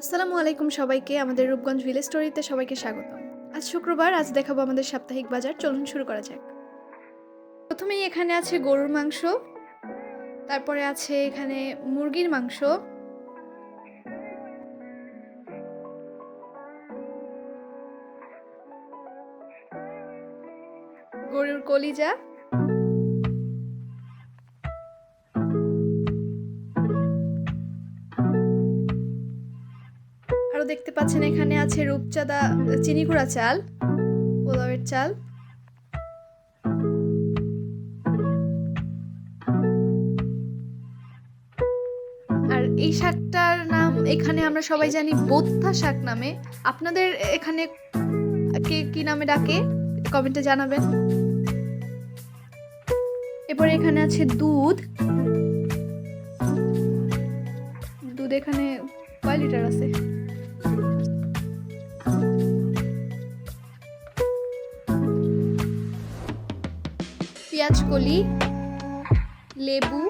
আসসালামু আলাইকুম সবাইকে, আমাদের রূপগঞ্জ ভিলেজ স্টোরিতে সবাইকে স্বাগত। আজ শুক্রবার, আজ দেখাবো আমাদের সাপ্তাহিক বাজার, চলুন শুরু করা যাক। প্রথমেই এখানে আছে গরুর মাংস, তারপরে আছে এখানে মুরগির মাংস। গরুর কলিজা। দেখতে পাচ্ছেন এখানে আছে রূপচাঁদা চিনি গুঁড়া চাল, পোলাওয়ের চাল। আর এই শাকটার নাম এখানে আমরা সবাই জানি বোত্থা শাক নামে। আপনাদের এখানে কে কি নামে ডাকে, কমেন্টে জানাবেন। এরপরে এখানে আছে দুধ। দুধ এখানে কয় লিটার আছে? পেঁয়াজ কলি, লেবু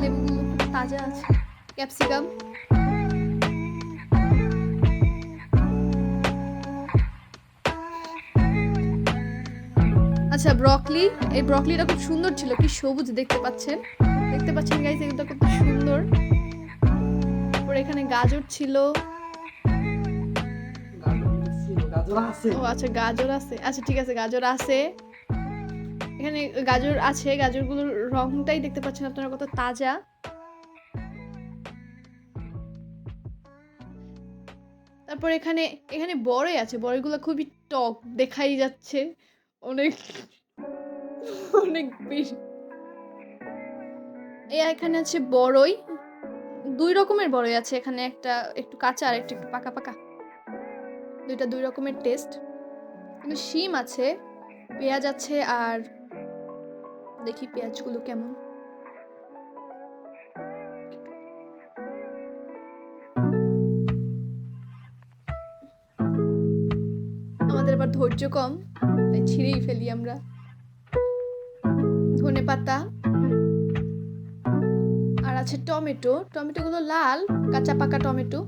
লেবুগুলো তাজা আছে, ক্যাপসিকাম। আচ্ছা ব্রকলি, এই ব্রকলিটা খুব সুন্দর ছিল, কি সবুজ দেখতে পাচ্ছেন? দেখতে পাচ্ছেন গাইস এগুলো খুব সুন্দর। এখানে গাজর ছিল। ও আচ্ছা গাজর আছে। আচ্ছা ঠিক আছে, গাজর আছে। এখানে গাজর আছে, গাজরগুলোর রংটাই দেখতে পাচ্ছেন আপনারা কত তাজা। তারপর এখানে এখানে বড়ই আছে, বড়ইগুলো খুবই টক দেখাই যাচ্ছে। অনেক অনেক বেশি। এই এখানে আছে বড়ই। দুই রকমের বড়ই আছে, এখানে একটা একটু কাঁচা আর একটা একটু পাকা পাকা। দুইটা দুই রকমের টেস্ট কিন্তু শিম আছে, পেঁয়াজ আছে আর দেখি পেঁয়াজগুলো কেমন। আমাদের আবার ধৈর্য কম, তাই ছিঁড়েই ফেলি আমরা। ধনে পাতা। আর আছে টমেটো। টমেটোগুলো লাল, কাঁচা পাকা টমেটো।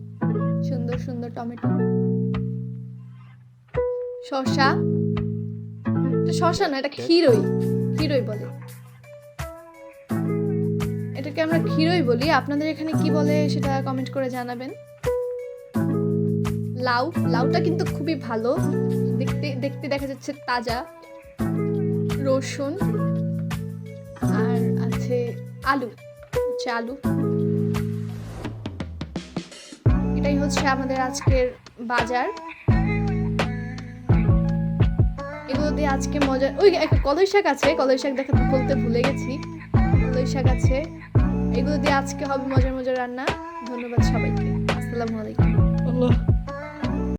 সুন্দর সুন্দর টমেটো। শশা। এটা শশা না এটা ক্ষীরই। ক্ষীরই বলে। এটাকে আমরা ক্ষীরই বলি। আপনাদের এখানে কি বলে সেটা কমেন্ট করে জানাবেন। লাউ। লাউটা কিন্তু খুবই ভালো। দেখতে দেখতে দেখা যাচ্ছে তাজা। রসুন। আর আছে আলু। হচ্ছে আলু। এটাই হচ্ছে আমাদের আজকের বাজার। দিয়ে আজকে মজা ওই একটা কলই শাক আছে, কলই শাক দেখাতে বলতে ভুলে গেছি। কলই শাক আছে। এগুলো দিয়ে আজকে হবে মজার মজার রান্না। ধন্যবাদ সবাইকে। আসসালামু আলাইকুম।